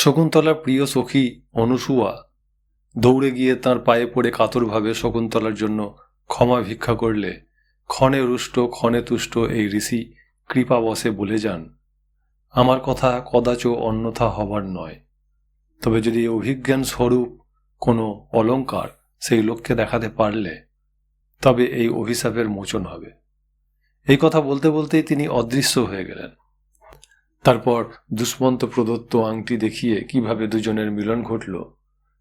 শকুন্তলার প্রিয় সখী অনুসুয়া দৌড়ে গিয়ে তার পায়ে পড়ে কাতরভাবে শকুন্তলার জন্য ক্ষমা ভিক্ষা করলে ক্ষণে রুষ্ট, ক্ষণে তুষ্ট এই ঋষি কৃপা বসে বলে যান, আমার কথা কদাচ অন্যথা হবার নয়। তবে যদি অভিজ্ঞান স্বরূপ কোনো অলঙ্কার সেই লোককে দেখাতে পারলে, তবে এই অভিশাপের মোচন হবে। এই কথা বলতে বলতেই তিনি অদৃশ্য হয়ে গেলেন। তারপর দুষ্মন্ত প্রদত্ত আংটি দেখিয়ে কীভাবে দুজনের মিলন ঘটল,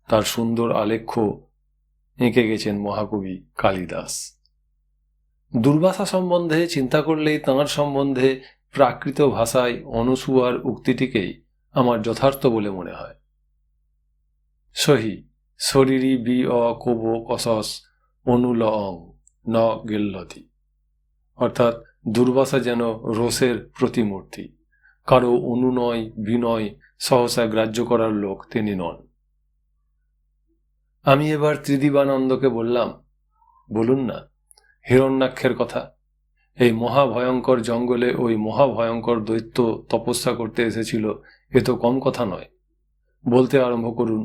তার সুন্দর আলেখ্য এঁকে গেছেন মহাকবি কালিদাস। দুর্বাসা সম্বন্ধে চিন্তা করলেই তাঁর সম্বন্ধে প্রাকৃত ভাষায় অনুসুয়ার উক্তিটিকেই আমার যথার্থ বলে মনে হয়। সহি, শরীরী বি অ কোব কসস অনুল অং ন গেল্লতি। অর্থাৎ দুর্বাসা যেন রোষের প্রতিমূর্তি। কারও অনুনয়, বিনয় সহসা গ্রাহ্য করার লোক তিনি নন। আমি এবার ত্রিদিবানন্দকে বললাম, বলুন না, হিরণ্যাক্ষের কথা। এই মহাভয়ঙ্কর জঙ্গলে ওই মহাভয়ঙ্কর দৈত্য তপস্যা করতে এসেছিল, এ তো কম কথা নয়। বলতে আরম্ভ করুন।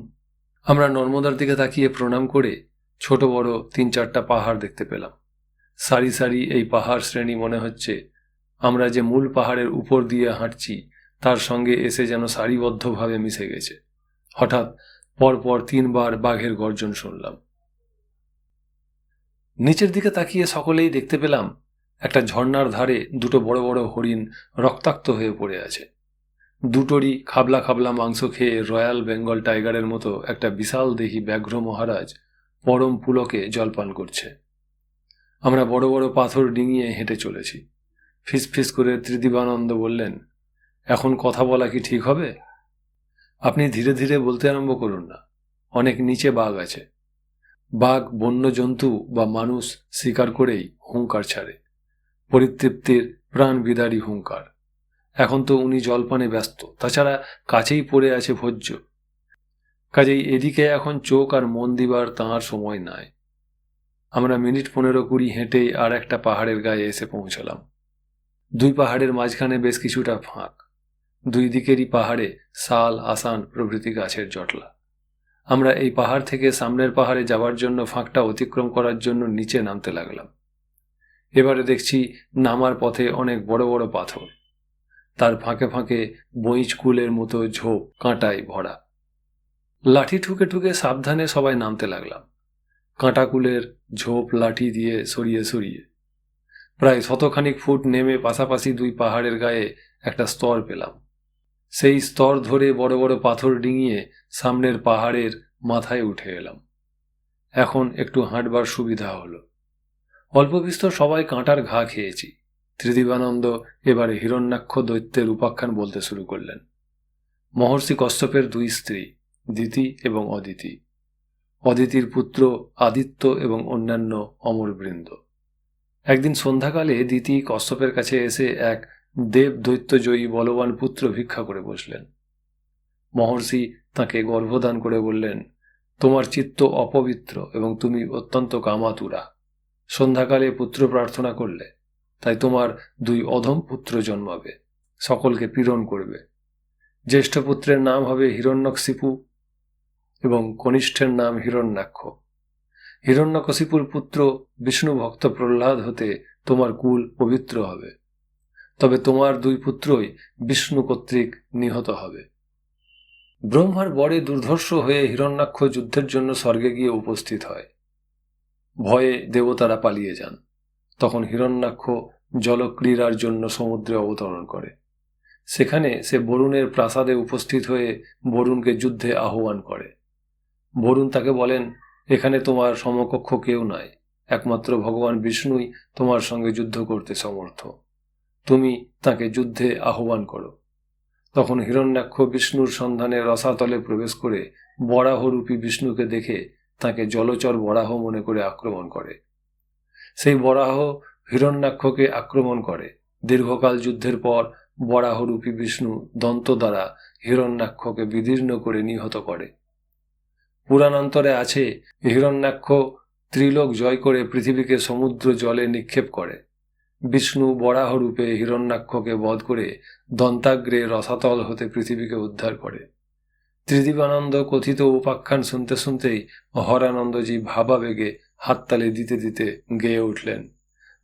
আমরা নর্মদার দিকে তাকিয়ে প্রণাম করে ছোট বড় তিন চারটা পাহাড় দেখতে পেলাম। সারি সারি এই পাহাড় শ্রেণি মনে হচ্ছে আমরা যে মূল পাহাড়ের উপর দিয়ে হাঁটছি, তার সঙ্গে এসে যেন সারিবদ্ধভাবে মিশে গেছে। হঠাৎ পরপর তিনবার বাঘের গর্জন শুনলাম। নিচের দিকে তাকিয়ে সকলেই দেখতে পেলাম, একটা ঝর্ণার ধারে দুটো বড় বড় হরিণ রক্তাক্ত হয়ে পড়ে আছে। দুটোরই খাবলা খাবলা মাংস খেয়ে রয়্যাল বেঙ্গল টাইগারের মতো একটা বিশাল দেহি ব্যাঘ্র মহারাজ পরম পুলকে জলপান করছে। আমরা বড় বড় পাথর ডিঙিয়ে হেঁটে চলেছি। ফিস ফিস করে ত্রিদিবানন্দ বললেন, এখন কথা বলা কি ঠিক হবে? আপনি ধীরে ধীরে বলতে আরম্ভ করুন না, অনেক নিচে বাঘ আছে। বাঘ বন্য জন্তু বা মানুষ শিকার করেই হুঙ্কার ছাড়ে। পরিতৃপ্তির প্রাণ বিদারী হুঙ্কার এখন তো উনি জলপানে ব্যস্ত, তাছাড়া কাছেই পড়ে আছে ভোজ্য। কাজেই এদিকে এখন চোখ আর মন দিবার তাঁর সময় নাই। আমরা মিনিট পনেরো কুড়ি হেঁটে আর একটা পাহাড়ের গায়ে এসে পৌঁছলাম। দুই পাহাড়ের মাঝখানে বেশ কিছুটা ফাঁক। দুই দিকেরই পাহাড়ে শাল আসান প্রভৃতি গাছের জটলা। আমরা এই পাহাড় থেকে সামনের পাহাড়ে যাওয়ার জন্য ফাঁকটা অতিক্রম করার জন্য নিচে নামতে লাগলাম। এবারে দেখছি নামার পথে অনেক বড় বড় পাথর। তার ফাঁকে ফাঁকে বইচকুলের মতো ঝোপ কাঁটায় ভরা। লাঠি ঠুকে ঠুকে সাবধানে সবাই নামতে লাগলাম। কাঁটাকুলের ঝোপ লাঠি দিয়ে সরিয়ে সরিয়ে প্রায় শতখানিক ফুট নেমে পাশাপাশি দুই পাহাড়ের গায়ে একটা স্তর পেলাম। সেই স্তর ধরে বড় বড় পাথর ডিঙিয়ে সামনের পাহাড়ের মাথায় উঠে এলাম। এখন একটু হাঁটবার সুবিধা হলো। অল্প বিস্তর সবাই কাঁটার ঘা খেয়েছি। ত্রিদিবানন্দ এবারে হিরণ্যাক্ষ দৈত্যের উপাখ্যান বলতে শুরু করলেন। মহর্ষি কশ্যপের দুই স্ত্রী, দিতি এবং অদিতি। অদিতির পুত্র আদিত্য এবং অন্যান্য অমরবৃন্দ। একদিন সন্ধ্যাকালে দিতি কশ্যপের কাছে এসে এক দেব দৈত্যজয়ী বলবান পুত্র ভিক্ষা করে বসলেন। মহর্ষি তাকে গর্ভদান করে বললেন, তোমার চিত্ত অপবিত্র এবং তুমি অত্যন্ত কামাতুরা সন্ধ্যাকালে পুত্র প্রার্থনা করলে, তাই তোমার দুই অধম পুত্র জন্মাবে, সকলকে পীড়ন করবে। জ্যেষ্ঠ পুত্রের নাম হবে হিরণ্যকশিপু এবং কনিষ্ঠের নাম হিরণ্যাক্ষ। হিরণ্যকশিপুর পুত্র বিষ্ণু ভক্ত প্রহ্লাদ হতে তোমার কুল পবিত্র হবে। তবে তোমার দুই পুত্রই বিষ্ণু কর্তৃক নিহত হবে। ব্রহ্মার বড়ে দুর্ধর্ষ হয়ে হিরণ্যাক্ষ যুদ্ধের জন্য স্বর্গে গিয়ে উপস্থিত হয়। ভয়ে দেবতারা পালিয়ে যান। তখন হিরণ্যাক্ষ জলক্রীড়ার জন্য সমুদ্রে অবতরণ করে। সেখানে সে বরুণের প্রাসাদে উপস্থিত হয়ে বরুণকে যুদ্ধে আহ্বান করে। বরুণ তাকে বলেন এখানে তোমার সমকক্ষ কেউ নাই। একমাত্র ভগবান বিষ্ণুই তোমার সঙ্গে যুদ্ধ করতে সমর্থ। তুমি তাকে যুদ্ধে আহ্বান করো। তখন হিরণ্যাক্ষ বিষ্ণুর সন্ধানে রসাতলে প্রবেশ করে বরাহরূপী বিষ্ণুকে দেখে তাকে জলচর বরাহ মনে করে আক্রমণ করে। সেই বরাহ হিরণ্যাক্ষকে আক্রমণ করে। দীর্ঘকাল যুদ্ধের পর বরাহরূপী বিষ্ণু দন্ত দ্বারা হিরণ্যাক্ষকে বিদীর্ণ করে নিহত করে। পুরাণান্তরে আছে, হিরণ্যাক্ষ ত্রিলোক জয় করে পৃথিবীকে সমুদ্র জলে নিক্ষেপ করে। বিষ্ণু বরাহ রূপে হিরণ্যাক্ষকে বধ করে দন্তাগ্রে রসাতল হতে পৃথিবীকে উদ্ধার করে। ত্রিদীবানন্দ কথিত উপাখ্যান শুনতে শুনতেই হরানন্দজি ভাবাবেগে হাততালি দিতে দিতে গেয়ে উঠলেন।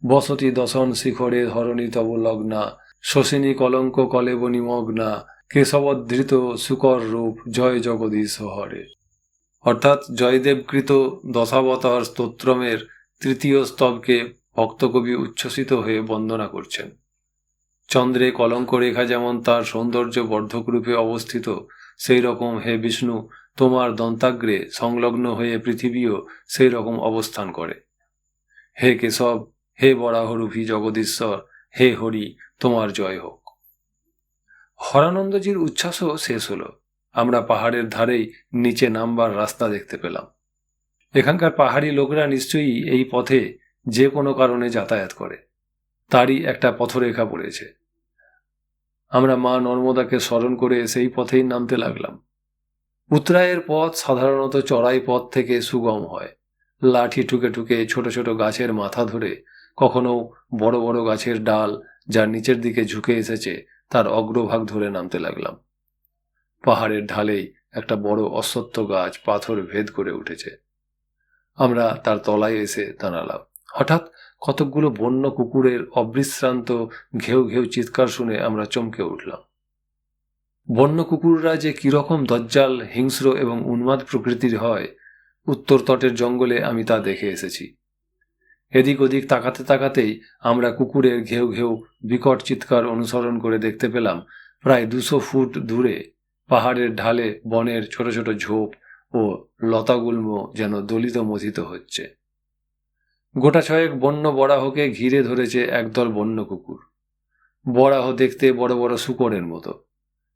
বসতি দশন শিখরে ধরণী তব লগ্না শশিনী কলঙ্ক কলেবনী মগ্না কেশবধৃত শুকর রূপ জয় জগদীশ হরে। অর্থাৎ জয়দেবকৃত দশাবতার স্তোত্রমের তৃতীয় স্তবকে ভক্তকবি উচ্ছ্বসিত হয়ে বন্দনা করছেন। চন্দ্রে কলঙ্ক রেখা যেমন তার সৌন্দর্য বর্ধক রূপে অবস্থিত সেই রকম হে বিষ্ণু, তোমার দন্তাগ্রে সংলগ্ন হয়ে পৃথিবীও সেই রকম অবস্থান করে। হে কেশব, হে বরাহরূপী জগদীশ্বর, হে হরি, তোমার জয় হোক। হরানন্দজির উচ্ছ্বাসও শেষ হলো। আমরা পাহাড়ের ধারেই নিচে নামবার রাস্তা দেখতে পেলাম। এখানকার পাহাড়ি লোকরা নিশ্চয়ই এই পথে যে কোনো কারণে যাতায়াত করে। তারই একটা পথরেখা পড়েছে। আমরা মা নর্মদাকে স্মরণ করে সেই পথেই নামতে লাগলাম। উত্তরায়ের পথ সাধারণত চড়াই পথ থেকে সুগম হয়। লাঠি ঠুকে ঠুকে ছোট ছোট গাছের মাথা ধরে কখনো বড় বড় গাছের ডাল যার নিচের দিকে ঝুঁকে এসেছে তার অগ্রভাগ ধরে নামতে লাগলাম। পাহাড়ের ঢালেই একটা বড় অশ্বত্থ গাছ পাথর ভেদ করে উঠেছে। আমরা তার তলায় এসে দাঁড়ালাম। হঠাৎ কতকগুলো বন্য কুকুরের অবিশ্রান্ত ঘেউ ঘেউ চিৎকার শুনে আমরা চমকে উঠলাম। বন্য কুকুররা যে কীরকম দজ্জাল, হিংস্র এবং উন্মাদ প্রকৃতির হয়, উত্তর তটের জঙ্গলে আমি তা দেখে এসেছি। এদিক ওদিক তাকাতে তাকাতেই আমরা কুকুরের ঘেউ ঘেউ বিকট চিৎকার অনুসরণ করে দেখতে পেলাম, প্রায় দুশো ফুট দূরে। পাহাড়ের ঢালে বনের ছোট ছোট ঝোপ ও লতাগুল্ম যেন দলিত মথিত হচ্ছে। গোটা ছয়েক বন্য বরাহকে ঘিরে ধরেছে একদল বন্য কুকুর। বরাহ দেখতে বড় বড় শুকরের মতো।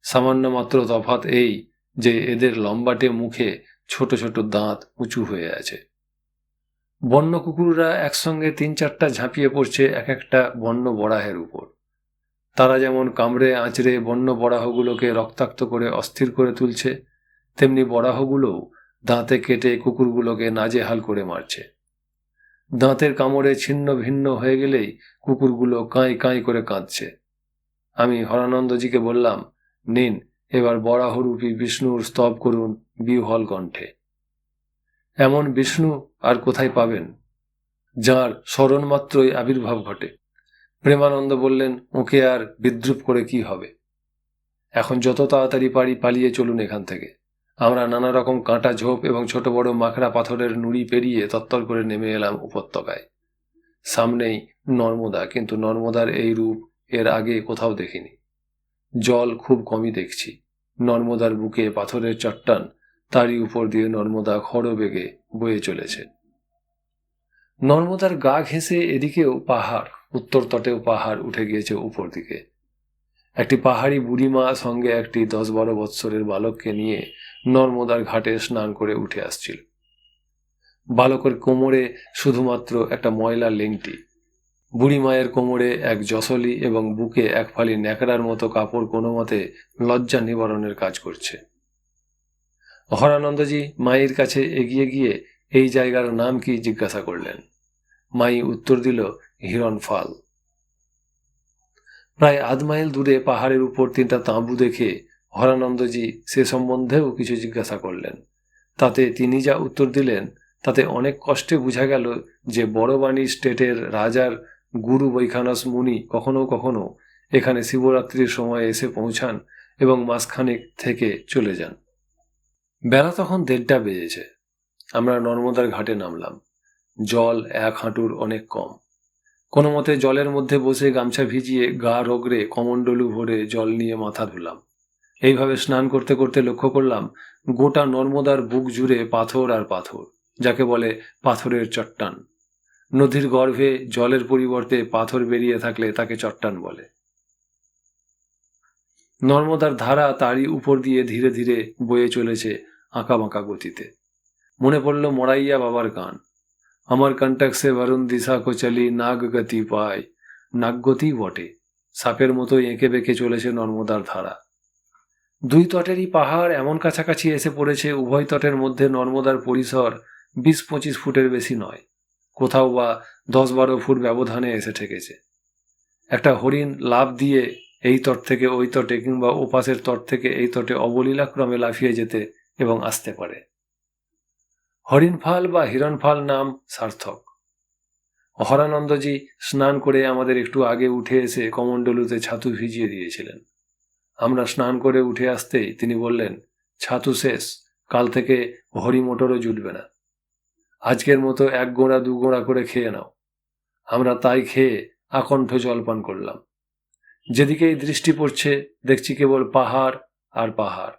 সামান্য মাত্র তফাৎ এই যে এদের লম্বাটে মুখে ছোট ছোট দাঁত উঁচু হয়ে আছে। বন্য কুকুররা একসঙ্গে তিন চারটা ঝাঁপিয়ে পড়ছে এক একটা বন্য বরাহের উপর। তারা যেমন কামড়ে, আঁচড়ে বন্য বরাহগুলোকে রক্তাক্ত করে অস্থির করে তুলছে, তেমনি বরাহগুলোও দাঁতে কেটে কুকুরগুলোকে নাজেহাল করে মারছে। দাঁতের কামড়ে ছিন্ন ভিন্ন হয়ে গেলেই কুকুরগুলো কাঁই কাঁই করে কাঁদছে। আমি হরানন্দজিকে বললাম, নিন, এবার বরাহরূপী বিষ্ণুর স্তব করুন বিহল কণ্ঠে। এমন বিষ্ণু আর কোথায় পাবেন, যার স্মরণমাত্রই আবির্ভাব ঘটে? প্রেমানন্দ বললেন, ওকে আর বিদ্রুপ করে কি হবে? এখন যত তাড়াতাড়ি পারি পালিয়ে চলুন এখান থেকে। আমরা নানা রকম কাঁটা ঝোপ এবং ছোট বড় মাখড়া পাথরের নুড়ি পেরিয়ে তত্তর করে নেমে এলাম উপত্যকায়। সামনেই নর্মদা, কিন্তু নর্মদার এই রূপ এর আগে কোথাও দেখিনি। জল খুব কমই দেখছি। নর্মদার বুকে পাথরের চট্টান, তারই উপর দিয়ে নর্মদা খড়বেগে বয়ে চলেছে। নর্মদার গা ঘেঁষে এদিকেও পাহাড়। উত্তর তটেও পাহাড় উঠে গিয়েছে উপর দিকে। একটি পাহাড়ি বুড়িমা সঙ্গে একটি দশ বারো বৎসরের বালককে নিয়ে নর্মদার ঘাটে স্নান করে উঠে আসছিল। বালকের কোমরে শুধুমাত্র একটা ময়লা লেংটি। বুড়ি মায়ের কোমরে এক জসলি এবং বুকে এক ফালি ন্যাকড়ার মতো কাপড় কোনো মতে লজ্জা নিবারণের কাজ করছে। হরানন্দজি মায়ের কাছে এগিয়ে গিয়ে এই জায়গার নাম কি জিজ্ঞাসা করলেন। মাই উত্তর দিল হিরণফাল প্রায় আধ মাইল দূরে পাহাড়ের উপর তিনটা তাঁবু দেখে হরানন্দজি সে সম্বন্ধেও কিছু জিজ্ঞাসা করলেন। তাতে তিনি যা উত্তর দিলেন, তাতে অনেক কষ্টে বোঝা গেল যে বড়বাণী স্টেটের রাজার গুরু বৈখানস মুনি কখনো কখনো এখানে শিবরাত্রির সময় এসে পৌঁছান এবং মাসখানেক থেকে চলে যান। বেলা তখন দেড়টা বেজেছে। আমরা নর্মদার ঘাটে নামলাম। জল এক হাঁটুর অনেক কম। কোনো মতে জলের মধ্যে বসে গামছা ভিজিয়ে গা রগড়ে কমণ্ডলু ভরে জল নিয়ে মাথা ধুলাম এইভাবে স্নান করতে করতে লক্ষ্য করলাম, গোটা নর্মদার বুক জুড়ে পাথর আর পাথর, যাকে বলে পাথরের চট্টান। নদীর গর্ভে জলের পরিবর্তে পাথর বেরিয়ে থাকলে তাকে চট্টান বলে। নর্মদার ধারা তারই উপর দিয়ে ধীরে ধীরে বয়ে চলেছে আঁকাবাঁকা গতিতে। মনে পড়ল মরাইয়া বাবার গান। আমার কণ্টাক্সে বরুণ দিশা কো চলি নাগ গতি পায় নাগগতি বটে সাপের মতো এঁকে বেঁকে চলেছে নর্মদার ধারা দুই তটেরই পাহাড় এমন কাছাকাছি এসে পড়েছে উভয় তটের মধ্যে নর্মদার পরিসর বিশ পঁচিশ ফুটের বেশি নয় কোথাও বা দশ বারো ফুট ব্যবধানে এসে ঠেকেছে। একটা হরিণ লাভ দিয়ে এই তট থেকে ওই তটে কিংবা ওপাশের তট থেকে এই তটে অবলীলাক্রমে লাফিয়ে যেতে এবং আসতে পারে। হরিণফাল বা হিরণফাল নাম সার্থক। হরানন্দজি স্নান করে আমাদের একটু আগে উঠে এসে কমণ্ডলুতে ছাতু ভিজিয়ে দিয়েছিলেন। আমরা স্নান করে উঠে আসতেই তিনি বললেন, ছাতু শেষ, কাল থেকে হরি মোটরও জুটবে না। আজকের মতো এক গোড়া, দু গোড়া করে খেয়ে নাও। আমরা তাই খেয়ে আকণ্ঠ জলপান করলাম। যেদিকেই দৃষ্টি পড়ছে, দেখছি কেবল পাহাড় আর পাহাড়।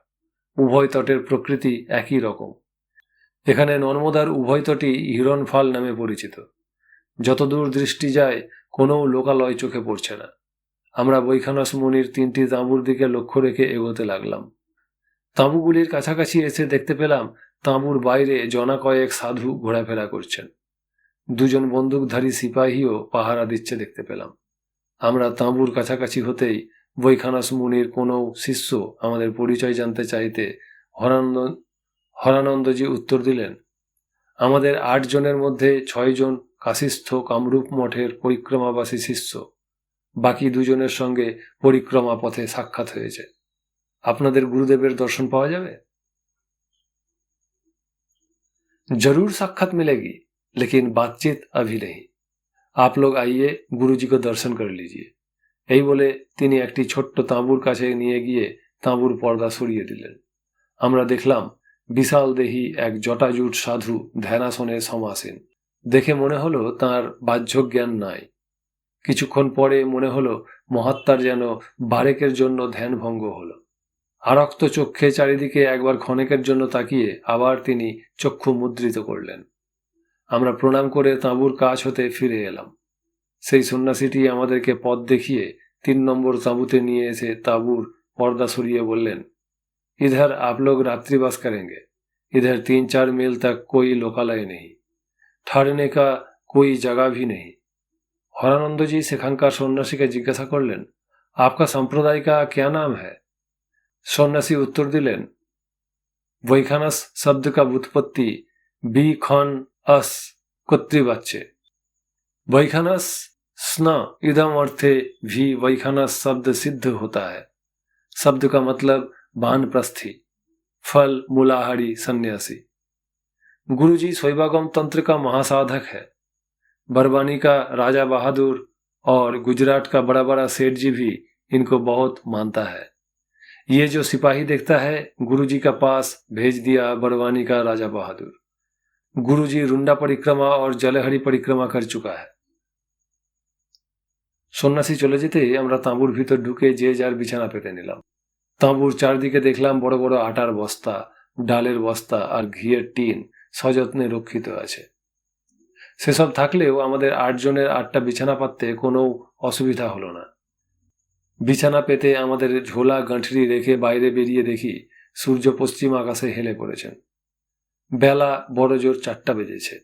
উভয় তটের প্রকৃতি একই রকম। এখানে নর্মদার উভয় তটই হিরণফাল নামে পরিচিত। যতদূর দৃষ্টি যায়, কোনো লোকালয় চোখে পড়ছে না। আমরা বৈখানস মুনির তিনটি তাঁবুর দিকে লক্ষ্য রেখে এগোতে লাগলাম। তাঁবুগুলির কাছাকাছি এসে দেখতে পেলাম, তাঁবুর বাইরে জনা কয়েক সাধু ঘোরাফেরা করছেন। দুজন বন্দুকধারী সিপাহীও পাহারা দিচ্ছে দেখতে পেলাম। আমরা তাঁবুর কাছাকাছি হতেই বৈখানস মুনির কোনো শিষ্য আমাদের পরিচয় জানতে চাইতে হরানন্দ হরানন্দজি উত্তর দিলেন আমাদের আট জনের মধ্যে ছয়জন কাশিস্থ কামরূপ মঠের পরিক্রমাবাসী শিষ্য বাকি দুজনের সঙ্গে পরিক্রমা পথে সাক্ষাৎ হয়েছে আপনাদের গুরুদেবের দর্শন পাওয়া যাবে जरूर साक्षात मिलेगी लेकिन बातचीत अभी नहीं आप लोग आइए गुरुजी को दर्शन कर लीजिए এই বলে তিনি একটি ছোট্ট তাঁবুর কাছে নিয়ে গিয়ে তাঁবুর পর্দা সরিয়ে দিলেন আমরা দেখলাম বিশাল দেহি এক জটাজুট সাধু ধ্যানাসনে সমাসীন। দেখে মনে হলো তার বাহ্য জ্ঞান নাই। কিছুক্ষণ পরে মনে হলো মহাত্মার যেন বারেকের জন্য ধ্যান ভঙ্গ হলো। আরক্ত চক্ষে চারিদিকে একবার ক্ষণেকের জন্য তাকিয়ে আবার তিনি চক্ষু মুদ্রিত করলেন। আমরা প্রণাম করে তাঁবুর কাজ হতে ফিরে এলাম। সেই সন্ন্যাসীটি আমাদেরকে পথ দেখিয়ে তিন নম্বর তাঁবুতে নিয়ে এসে তাঁবুর পর্দা সরিয়ে বললেন इधर आप लोग रात्रिवास करेंगे इधर तीन चार मील तक कोई लोकालय नहीं ठहरने का कोई जगह भी नहीं হরানন্দজি সেখানকার সন্ন্যাসীকে জিজ্ঞাসা করলেন आपका संप्रदाय का क्या नाम है সন্ন্যাসী উত্তর দিলেন বৈখানস শব্দ का व्युत्पत्ति बी खन अस কর্তৃবাচ্যে वैखानस स्न इदम अर्थे भी वैखानस शब्द सिद्ध होता है शब्द का मतलब बानप्रस्थी फल मूलाहारी सन्यासी गुरुजी शैवागम तंत्र का महासाधक है बरवानी का राजा बहादुर और गुजरात का बड़ा बड़ा सेठ जी भी इनको बहुत मानता है ये जो सिपाही देखता है गुरुजी का पास भेज दिया बरवानी का राजा बहादुर गुरुजी रुंडा परिक्रमा और जलहरी परिक्रमा कर चुका है সন্ন্যাসী চলে যেতেই আমরা তাঁবুর ভিতর ঢুকে যে যার বিছানা পেতে নিলাম তাঁবুর চারদিকে দেখলাম বড় বড় আটার বস্তা, ডালের বস্তা আর ঘিয়ের টিন সযত্নে রক্ষিত আছে। সেসব থাকলেও আমাদের আটজনের আটটা বিছানা পাততে কোনো অসুবিধা হলো না। বিছানা পেতে আমাদের ঝোলা গাঁঠরি রেখে বাইরে বেরিয়ে দেখি সূর্য পশ্চিম আকাশে হেলে পড়েছেন। বেলা বড় জোর চারটা বেজেছে।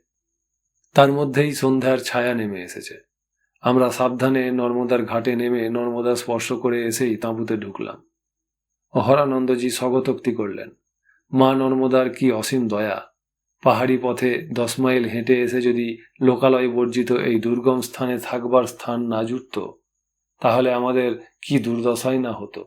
তার মধ্যেই সন্ধ্যার ছায়া নেমে এসেছে। আমরা সাবধানে নর্মদার ঘাটে নেমে নর্মদা স্পর্শ করে এসেই তাঁবুতে ঢুকলাম। অহরানন্দজি স্বগতোক্তি করলেন। মা নর্মদার কি অসীম দয়া। পাহাড়ি পথে দশ মাইল হেঁটে এসে যদি লোকালয় বর্জিত এই দুর্গম স্থানে থাকবার স্থান না জুটত, তাহলে আমাদের কি দুর্দশাই না হতো?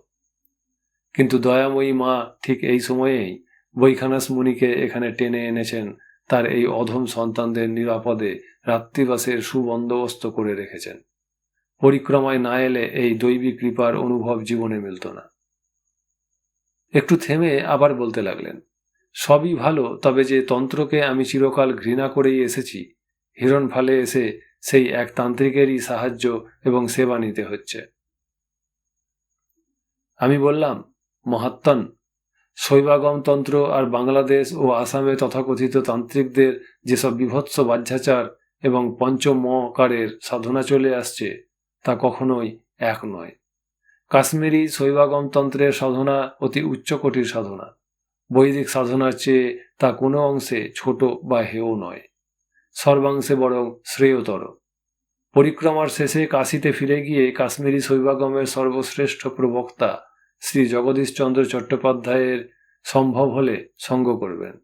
কিন্তু দয়াময়ী মা ঠিক এই সময়েই বৈখানাস মুনিকে এখানে টেনে এনেছেন তার এই অধম সন্তানদের নিরাপদে রাত্রিবাসের সুবন্দোবস্ত করে রেখেছেন। পরিক্রমায় না এলে এই দৈবী কৃপার অনুভব জীবনে মিলত না। একটু থেমে আবার বলতে লাগলেন, সবই ভালো, তবে যে তন্ত্রকে আমি চিরকাল ঘৃণা করেই এসেছি, হিরণ ফালে এসে সেই এক তান্ত্রিকেরই সাহায্য এবং সেবা নিতে হচ্ছে। আমি বললাম, মহাত্মন, শৈবাগম তন্ত্র আর বাংলাদেশ ও আসামে তথাকথিত তান্ত্রিকদের যেসব বিভৎস বাহ্যাচার এবং পঞ্চমকারের সাধনা চলে আসছে, তা কখনোই এক নয়। কাশ্মীরি শৈবাগম তন্ত্রের সাধনা অতি উচ্চকোটির সাধনা। বৈদিক সাধনার চেয়ে তা কোনো অংশে ছোট বা হেও নয়। সর্বাংশে বরং শ্রেয়তর। পরিক্রমার শেষে কাশিতে ফিরে গিয়ে কাশ্মীরি শৈবাগমের সর্বশ্রেষ্ঠ প্রবক্তা শ্রী জগদীশচন্দ্র চট্টোপাধ্যায়ের সম্ভব হলে সঙ্গ করবেন।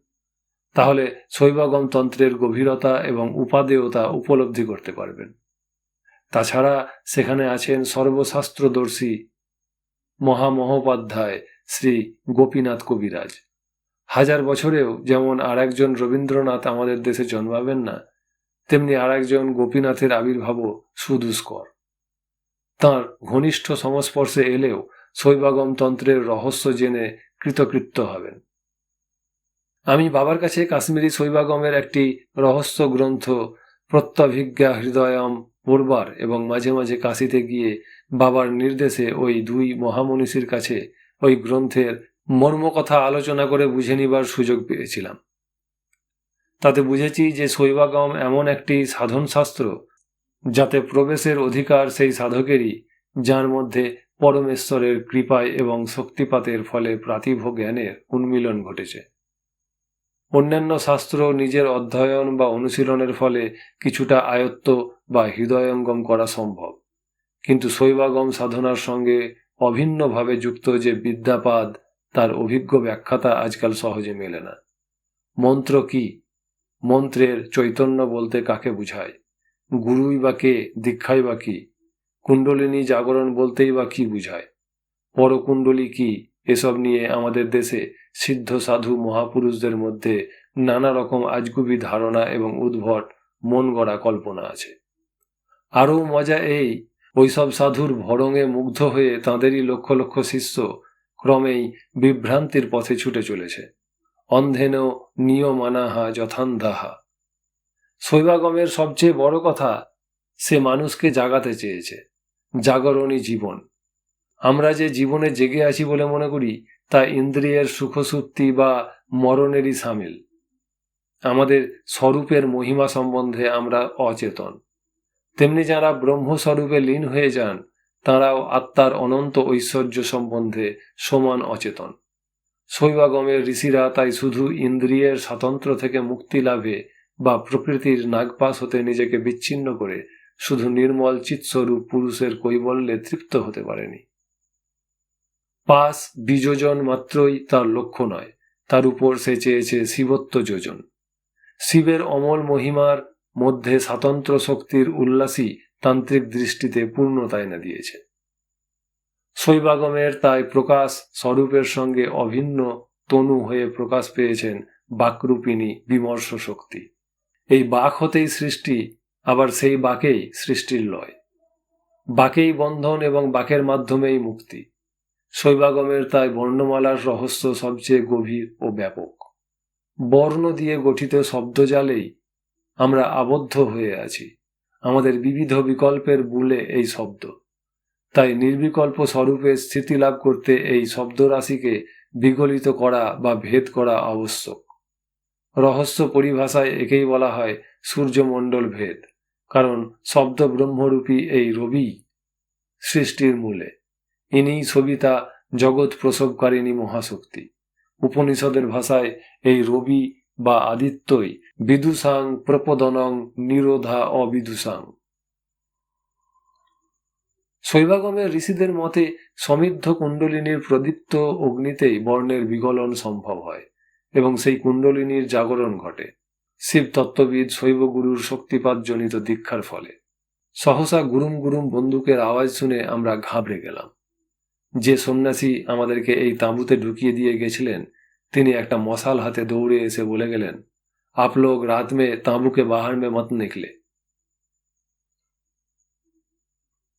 তাহলে শৈবাগম তন্ত্রের গভীরতা এবং উপাদেয়তা উপলব্ধি করতে পারবেন। তাছাড়া সেখানে আছেন সর্বশাস্ত্রদর্শী মহামহোপাধ্যায় শ্রী গোপীনাথ কবিরাজ। হাজার বছরেও যেমন আর একজন রবীন্দ্রনাথ আমাদের দেশে জন্মাবেন না, তেমনি আর একজন গোপীনাথের আবির্ভাবও সুদুষ্কর। তাঁর ঘনিষ্ঠ সংস্পর্শে এলেও শৈবাগম তন্ত্রের রহস্য জেনে কৃতকৃত্য হবেন। আমি বাবার কাছে কাশ্মীরি শৈবাগমের একটি রহস্য গ্রন্থ প্রত্যভিজ্ঞা হৃদয়ম পড়বার এবং মাঝে মাঝে কাশিতে গিয়ে বাবার নির্দেশে ওই দুই মহামনীষীর কাছে ওই গ্রন্থের মর্মকথা আলোচনা করে বুঝে নিবার সুযোগ পেয়েছিলাম। তাতে বুঝেছি যে শৈবাগম এমন একটি সাধন শাস্ত্র যাতে প্রবেশের অধিকার সেই সাধকেরই, যার মধ্যে পরমেশ্বরের কৃপায় এবং শক্তিপাতের ফলে প্রাতিভ জ্ঞানের উন্মিলন ঘটেছে। অন্যান্য শাস্ত্র নিজের অধ্যয়ন বা অনুশীলনের ফলে কিছুটা আয়ত্ত বা হৃদয়ঙ্গম করা সম্ভব। কিন্তু শৈবাগম সাধনার সঙ্গে অভিন্নভাবে যুক্ত যে বিদ্যাপাদ, তার অভিজ্ঞ ব্যাখ্যাতা আজকাল সহজে মেলে না। মন্ত্র কি? মন্ত্রের চৈতন্য বলতে কাকে বুঝায়? গুরুই বা কে? দীক্ষাই বা কি? কুণ্ডলিনী জাগরণ বলতেই বা কি বুঝায়? পরকুণ্ডলী কি? এসব নিয়ে আমাদের দেশে সিদ্ধ সাধু মহাপুরুষদের মধ্যে নানা রকম আজগুবি ধারণা এবং উদ্ভট মন গড়া কল্পনা আছে। আরও মজা এই ওইসব সাধুর ভরঙে মুগ্ধ হয়ে তাঁদেরই লক্ষ লক্ষ শিষ্য ক্রমেই বিভ্রান্তির পথে ছুটে চলেছে। অন্ধেন নিয়মানাহা যথান্ধাহা। শৈবাগমের সবচেয়ে বড় কথা, সে মানুষকে জাগাতে চেয়েছে, জাগরণী জীবন। আমরা যে জীবনে জেগে আছি বলে মনে করি, তা ইন্দ্রিয়ের সুখসুপ্তি বা মরণেরই সামিল। আমাদের স্বরূপের মহিমা সম্বন্ধে আমরা অচেতন। তেমনি যারা ব্রহ্মস্বরূপে লীন হয়ে যান, তাঁরাও আত্মার অনন্ত ঐশ্বর্য সম্বন্ধে সমান অচেতন। শৈবাগমের ঋষিরা তাই শুধু ইন্দ্রিয়ের স্বাতন্ত্র থেকে মুক্তি লাভে বা প্রকৃতির নাগপাস হতে নিজেকে বিচ্ছিন্ন করে শুধু নির্মল চিৎস্বরূপ পুরুষের কৈবল্যে তৃপ্ত হতে পারেনি। পাস বিযোজন মাত্রই তার লক্ষ্য নয়, তার উপর সে চেয়েছে শিবত্ব যোজন। শিবের অমল মহিমার মধ্যে স্বাতন্ত্র শক্তির উল্লাসই তান্ত্রিক দৃষ্টিতে পূর্ণতায় না দিয়েছে। শৈবাগমের তাই প্রকাশ স্বরূপের সঙ্গে অভিন্ন তনু হয়ে প্রকাশ পেয়েছেন বাকরূপিণী বিমর্ষ শক্তি। এই বাক হতেই সৃষ্টি, আবার সেই বাকেই সৃষ্টির লয়। বাকেই বন্ধন এবং বাকের মাধ্যমেই মুক্তি। শৈবাগমের তাই বর্ণমালার রহস্য সবচেয়ে গভীর ও ব্যাপক। বর্ণ দিয়ে গঠিত শব্দজালেই আমরা আবদ্ধ হয়ে আছি। আমাদের বিবিধ বিকল্পের মূলে এই শব্দ। তাই নির্বিকল্প স্বরূপে স্থিতি লাভ করতে এই শব্দরাশিকে বিগলিত করা বা ভেদ করা আবশ্যক। রহস্য পরিভাষায় একেই বলা হয় সূর্যমণ্ডল ভেদ, কারণ শব্দ ব্রহ্মরূপী এই রবি সৃষ্টির মূলে। ইনিই সবিতা জগৎ প্রসবকারিণী মহাশক্তি। উপনিষদের ভাষায় এই রবি বা আদিত্যই বিদুষাং প্রপদনং নিরোধা অবিদুষাং। শৈবাগমের ঋষিদের মতে সমৃদ্ধ কুণ্ডলিনীর প্রদীপ্ত অগ্নিতেই বর্ণের বিগলন সম্ভব হয় এবং সেই কুণ্ডলিনীর জাগরণ ঘটে। শিব তত্ত্ববিদ, শৈবগুরুর শক্তিপাতজনিত দীক্ষার ফলে। সহসা গুরুম গুরুম বন্দুকের আওয়াজ শুনে আমরা ঘাবড়ে গেলাম। যে সন্ন্যাসী আমাদেরকে এই তাঁবুতে ঢুকিয়ে দিয়ে গেছিলেন, তিনি একটা মশাল হাতে দৌড়ে এসে বলে গেলেন आप लोग रात में तांबू के बाहर में मत निकले।